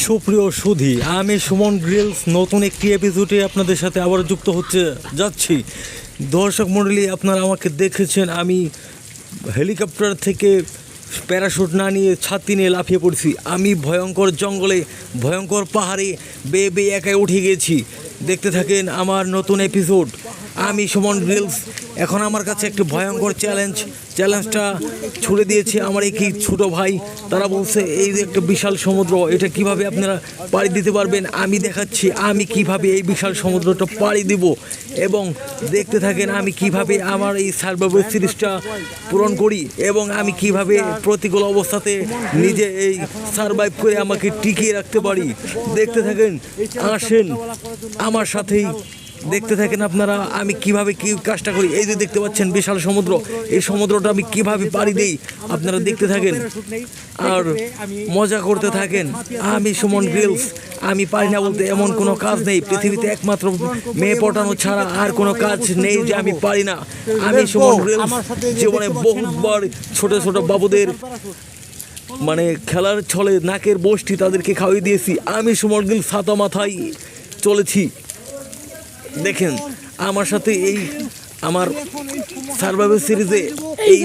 সুপ্রিয় সুধি, আমি সুমন গ্রিলস নতুন একটি এপিসোডে আপনাদের সাথে আবার যুক্ত হচ্ছে, যাচ্ছি। দর্শক মণ্ডলী, আপনারা আমাকে দেখেছেন, আমি হেলিকপ্টার থেকে প্যারাশুট না নিয়ে ছাতি নিয়ে লাফিয়ে পড়ছি। আমি ভয়ঙ্কর জঙ্গলে, ভয়ঙ্কর পাহাড়ে বেয়ে বেয়ে একাই উঠে গেছি। দেখতে থাকেন আমার নতুন এপিসোড আমি সুমন গ্রিলস এখন আমার কাছে একটি ভয়ঙ্কর চ্যালেঞ্জ চ্যালেঞ্জটা ছুড়ে দিয়েছে আমার এই কি ছোটো ভাই। তারা বলছে, এই যে একটা বিশাল সমুদ্র, এটা কীভাবে আপনারা পাড়ি দিতে পারবেন? আমি দেখাচ্ছি, আমি কীভাবে এই বিশাল সমুদ্রটা পাড়ি দিব এবং দেখতে থাকেন আমি কীভাবে আমার এই সার্ভাইভাল সিরিজটা পূরণ করি এবং আমি কীভাবে প্রতিকূল অবস্থাতে নিজে এই সার্ভাইভ করে আমাকে টিকিয়ে রাখতে পারি। দেখতে থাকেন, আসেন, আমার সাথেই দেখতে থাকেন আপনারা, আমি কীভাবে কি কাজটা করি? এই যে দেখতে পাচ্ছেন বিশাল সমুদ্র। এই সমুদ্রটা আমি কীভাবে পাড়ি দেই? আপনারা দেখতে থাকেন। আর মজা করতে থাকেন। আমি সুমন গ্রিলস। আমি পারি না বলতে এমন কোনো কাজ নেই। পৃথিবীতে একমাত্র মেয়ে পটানো ছাড়া আর কোনো কাজ নেই যে আমি পারি না। আমি সুমন গ্রিলস। জীবনে বহুতবার ছোট ছোট বাবুদের মানে খেলার ছলে নাকের বষ্টি তাদেরকে খাওয়িয়ে দিয়েছি। আমি সুমন গিল ছাতা মাথায় চলেছি। দেখেন, আমার সাথে এই আমার সার্ভাইভাল সিরিজে এই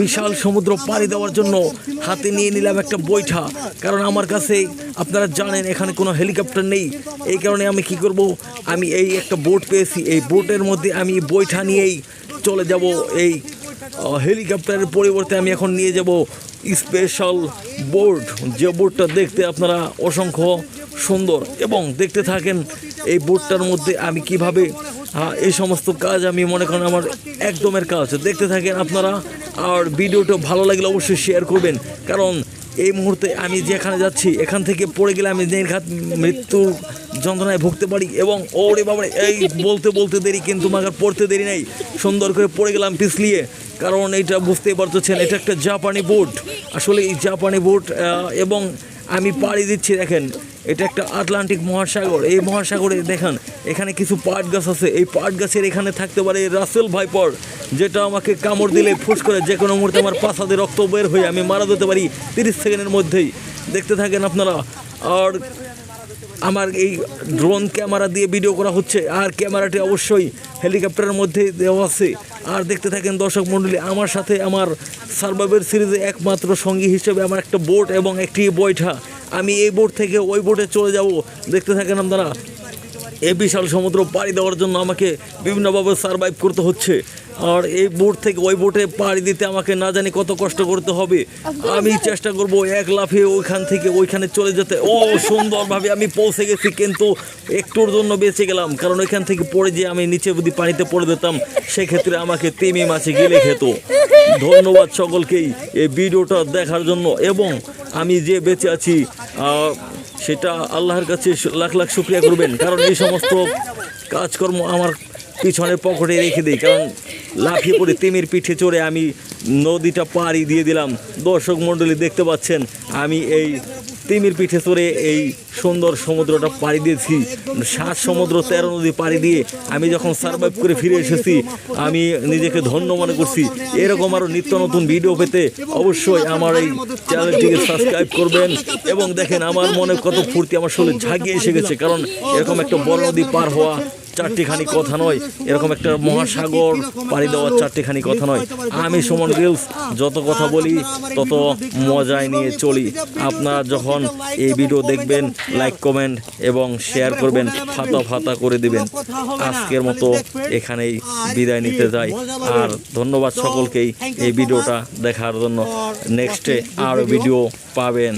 বিশাল সমুদ্র পাড়ি দেওয়ার জন্য হাতে নিয়ে নিলাম একটা বৈঠা। কারণ আমার কাছে আপনারা জানেন, এখানে কোনো হেলিকপ্টার নেই। এই কারণে আমি কি করব? আমি এই একটা বোট পেয়েছি। এই বোটের মধ্যে আমি বৈঠা নিয়েই চলে যাব। এই হেলিকপ্টারের পরিবর্তে আমি এখন নিয়ে যাব স্পেশাল বোর্ড যে বোর্ডটা দেখতে আপনারা অসংখ্য সুন্দর এবং দেখতে থাকেন এই বোর্ডটার মধ্যে আমি কীভাবে এই সমস্ত কাজ আমি মনে করেন আমার একদমের কাজ। দেখতে থাকেন আপনারা, আর ভিডিওটা ভালো লাগলে অবশ্যই শেয়ার করবেন। কারণ এই মুহূর্তে আমি যেখানে যাচ্ছি, এখান থেকে পড়ে গেলে আমি নির্ঘাত মৃত্যুর যন্ত্রণায় ভুগতে পারি এবং ওরে বাবারে, এই বলতে বলতে দেরি কিন্তু মাগার পড়তে দেরি নেই। সুন্দর করে পড়ে গেলাম পিছলিয়ে। কারণ এটা বুঝতেই পারতেছেন, এটা একটা জাপানি বোট। আসলে এই জাপানি বোট এবং আমি পাড়ি দিচ্ছি, দেখেন। এটা একটা আটলান্টিক মহাসাগর। এই মহাসাগরে দেখেন, এখানে কিছু পাট গাছ আছে। এই পাট গাছের এখানে থাকতে পারে রাসেল ভাইপর, যেটা আমাকে কামড় দিলে, ফুস করে যে কোনো মুহূর্তে আমার পাশাতে রক্ত বের হয়ে আমি মারা যেতে পারি তিরিশ সেকেন্ডের মধ্যেই। দেখতে থাকেন আপনারা। আর আমার এই ড্রোন ক্যামেরা দিয়ে ভিডিও করা হচ্ছে। আর ক্যামেরাটি অবশ্যই হেলিকপ্টারের মধ্যে দেওয়া আছে। আর দেখতে থাকেন দর্শক মণ্ডলী আমার সাথে আমার সার্ভাইভের সিরিজে একমাত্র সঙ্গী হিসেবে আমার একটা বোট এবং একটি বৈঠা। আমি এই বোট থেকে ওই বোটে চলে যাব। দেখতে থাকেন আপনারা। এই বিশাল সমুদ্র পাড়ি দেওয়ার জন্য আমাকে বিভিন্নভাবে সার্ভাইভ করতে হচ্ছে। আর এই বোট থেকে ওই বোটে পাড়ি দিতে আমাকে না জানি কত কষ্ট করতে হবে। আমি চেষ্টা করব এক লাফে ওইখান থেকে ওইখানে চলে যেতে। ও সুন্দরভাবে আমি পৌঁছে গেছি কিন্তু একটুর জন্য বেঁচে গেলাম। কারণ ওইখান থেকে পড়ে যে আমি নিচে যদি পানিতে পড়ে দিতাম সেক্ষেত্রে আমাকে তিমি মাছে গেলে খেত। ধন্যবাদ সকলকেই এই ভিডিওটা দেখার জন্য। এবং আমি যে বেঁচে আছি সেটা আল্লাহর কাছে লাখ লাখ শুক্রিয়া করবেন। কারণ এই সমস্ত কাজকর্ম আমার পিছনে পকেটে রেখে দিই। কারণ লাফিয়ে পড়ে তিমির পিঠে চড়ে আমি নদীটা পাড়ি দিয়ে দিলাম। দর্শক মণ্ডলী দেখতে পাচ্ছেন, আমি এই তিমির পিঠে চড়ে এই সুন্দর সমুদ্রটা পাড়ি দিয়েছি। সাত সমুদ্র, তেরো নদী পাড়ি দিয়ে আমি যখন সার্ভাইভ করে ফিরে এসেছি, আমি নিজেকে ধন্য মনে করছি। এরকম আরও নিত্য নতুন ভিডিও পেতে অবশ্যই আমার এই চ্যানেলটিকে সাবস্ক্রাইব করবেন এবং দেখেন আমার মনে কত ফুর্তি, আমার শরীরে ঝাঁকিয়ে এসে গেছে। কারণ এরকম একটা বড় নদী পার হওয়া চারটিখানি কথা নয়। এরকম একটা মহাসাগর পাড়ি দেওয়ার চারটিখানি কথা নয়। আমি সুমন গিলস যত কথা বলি, তত মজায় নিয়ে চলি। আপনারা যখন এই ভিডিও দেখবেন লাইক কমেন্ট এবং শেয়ার করবেন ফাতা ফাতা করে দিবেন। আজকের মতো এখানেই বিদায় নিতে যাই। আর ধন্যবাদ সকলকেই এই ভিডিওটা দেখার জন্য। নেক্সটে আরও ভিডিও পাবেন।